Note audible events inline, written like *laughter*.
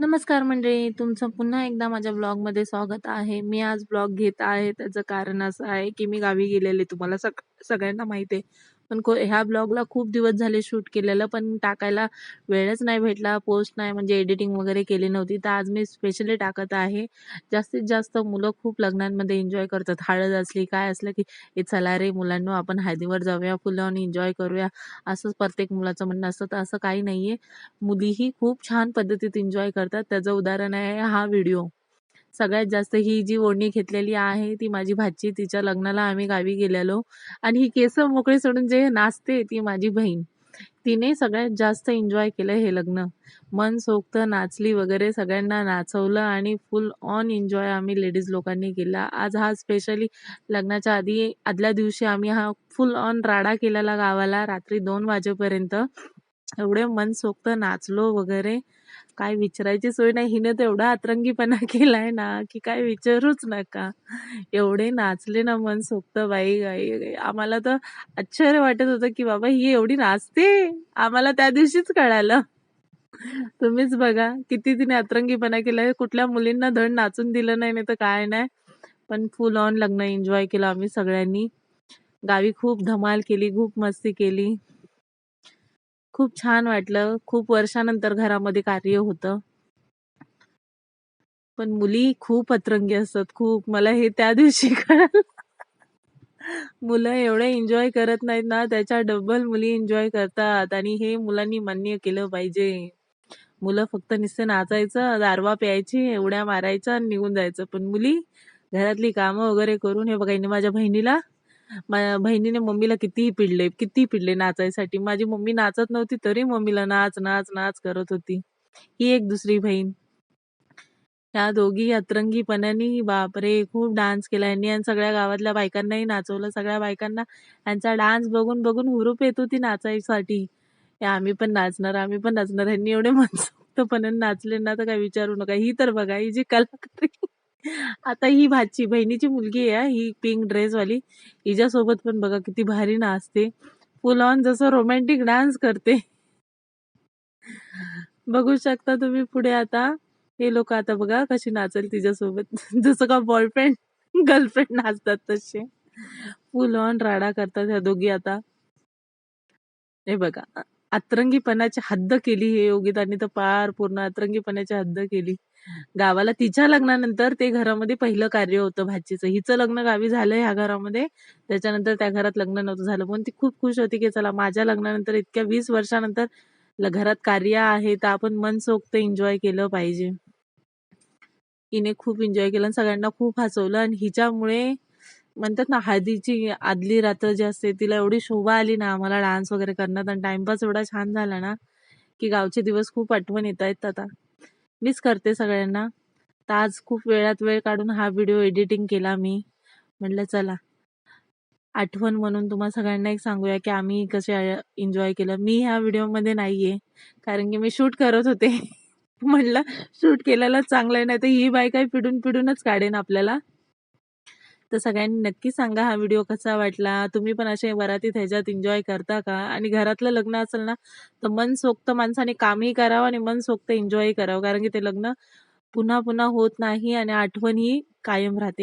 नमस्कार मंडळी तुमचं पुन्हा एकदा माझ्या ब्लॉगमध्ये स्वागत आहे. मी आज ब्लॉग घेत आहे. त्याचं कारण असं आहे की मी गावी गेलेले तुम्हाला सग सगळ्यांना माहिती आहे. पण को ह्या ब्लॉगला खूप दिवस झाले शूट केलेलं पण टाकायला वेळच नाही भेटला पोस्ट नाही म्हणजे एडिटिंग वगैरे केली नव्हती. तर आज मी स्पेशली टाकत आहे. जास्तीत जास्त मुलं खूप लग्नांमध्ये एन्जॉय करतात. हळद असली काय असलं की हे चला रे मुलांना आपण हळदीवर जाऊया फुलं आणि एन्जॉय करूया. असंच प्रत्येक मुलाचं म्हणणं असतं. तर असं काही नाही आहे मुलीही खूप छान पद्धतीत एन्जॉय करतात. त्याचं उदाहरण आहे हा व्हिडिओ. सगळ्यात जास्त ही जी ओढणी घेतलेली आहे ती माझी भाची तिच्या लग्नाला आम्ही गावी गेलेलो. आणि ही केस मोकळे सोडून जे नाचते ती माझी बहीण. तिने सगळ्यात जास्त एन्जॉय केलं हे लग्न. मन सोक्त नाचली वगैरे सगळ्यांना नाचवलं आणि फुल ऑन एन्जॉय आम्ही लेडीज लोकांनी केला. आज हा स्पेशली लग्नाच्या आधी आदल्या दिवशी आम्ही हा फुल ऑन राडा केलेला गावाला रात्री दोन वाजेपर्यंत. एवढे मनसोक्त नाचलो वगैरे. काय विचारायची सोय नाही. हिने तर एवढा अतरंगीपणा *laughs* केलाय ना की काय विचारूच नका. एवढे नाचले ना मन सोक्त बाई गाई आम्हाला तर आश्चर्य वाटत होतं की बाबा ही एवढी नाचते? आम्हाला त्या दिवशीच कळालं. तुम्हीच बघा किती तिने अतरंगीपणा केलाय. कुठल्या मुलींना धड नाचून दिलं नाही नाही तर काय नाही. पण फुल ऑन लग्न एन्जॉय केलं आम्ही सगळ्यांनी. गावी खूप धमाल केली खूप मस्ती केली. खूप छान वाटलं. खूप वर्षानंतर घरामध्ये कार्य होतं. पण मुली खूप अतरंगी असतात. खूप. मला हे त्या दिवशी *laughs* कळालं. मुलं एवढे एन्जॉय करत नाहीत ना. त्याच्या डबल मुली एन्जॉय करतात. आणि हे मुलांनी मान्य केलं पाहिजे. मुलं फक्त नुसते नाचायचं दारवा प्यायची एवढ्या मारायचं आणि निघून जायचं. पण मुली घरातली कामं वगैरे करून हे बघा हिने माझ्या बहिणीला माझ्या बहिणीने मम्मीला कितीही पिडले किती पिडले नाचायसाठी. माझी मम्मी नाचत नव्हती तरी मम्मीला नाच नाच नाच करत होती. ही एक दुसरी बहीण. ह्या दोघी अतरंगीपणाने बापरे खूप डान्स केला. यांनी आणि सगळ्या गावातल्या बायकांनाही नाचवलं. सगळ्या बायकांना यांचा डान्स बघून बघून हुरूप येत होती नाचायसाठी. आम्ही पण नाचणार आम्ही पण नाचणार. ह्यांनी एवढे *laughs* मनसोक्तपणे नाचले ना तर काय विचारू नका. ही तर बघा ही जी कलाकारी आता ही भाची बहिणीची मुलगी आहे ही पिंक ड्रेसवाली हिच्यासोबत पण बघा किती भारी नाचते. फुल ऑन जसं रोमॅन्टिक डान्स करते. बघू शकता तुम्ही पुढे आता. हे लोक आता बघा कशी नाचेल तिच्यासोबत. जसं का बॉयफ्रेंड गर्लफ्रेंड नाचतात तसे. फुल ऑन राडा करतात ह्या दोघी आता. हे बघा. अतरंगीपणाची हद्द केली हे योगितांनी तर पार पूर्ण अतरंगीपणाची हद्द केली. गावाला तिच्या लग्नानंतर ते घरामध्ये पहिलं कार्य होतं भाचीचं. हिचं लग्न गावी झालं ह्या घरामध्ये. त्याच्यानंतर त्या घरात लग्न नव्हतं झालं. पण ती खूप खुश होती की चला माझ्या लग्नानंतर इतक्या वीस वर्षानंतर घरात कार्य आहे तर आपण मनसोक्त एन्जॉय केलं पाहिजे. हिने खूप एन्जॉय केलं आणि सगळ्यांना खूप हसवलं. आणि हिच्यामुळे म्हणतात ना हळदीची आदली रात्र जी असते तिला एवढी शोभा आली ना आम्हाला डान्स वगैरे करण्यात आणि टाइमपास एवढा छान झाला ना की गावचे दिवस खूप आठवण येत आहेत आता. मिस करते सगळ्यांना. तर आज खूप वेळात वेळ काढून हा व्हिडिओ एडिटिंग केला मी. म्हटलं चला आठवण म्हणून तुम्हा सगळ्यांना एक सांगूया की आम्ही कसे एन्जॉय केलं. मी ह्या व्हिडिओमध्ये नाहीये कारण की मी शूट करत होते. *laughs* म्हटलं शूट केलेलं चांगलं आहे नाही तर ही बाय काय पिडून पिडूनच काढेन आपल्याला. तर सगळ्यांनी नक्की सांगा हा व्हिडिओ कसा वाटला. तुम्ही पण असे वरातीत ह्याच्यात एन्जॉय करता का? आणि घरातलं लग्न असेल ना तर मन सोक्त माणसाने कामही करावं आणि मन सोक्त एन्जॉय करावं. कारण की ते लग्न पुन्हा पुन्हा होत नाही आणि आठवण ही कायम राहते.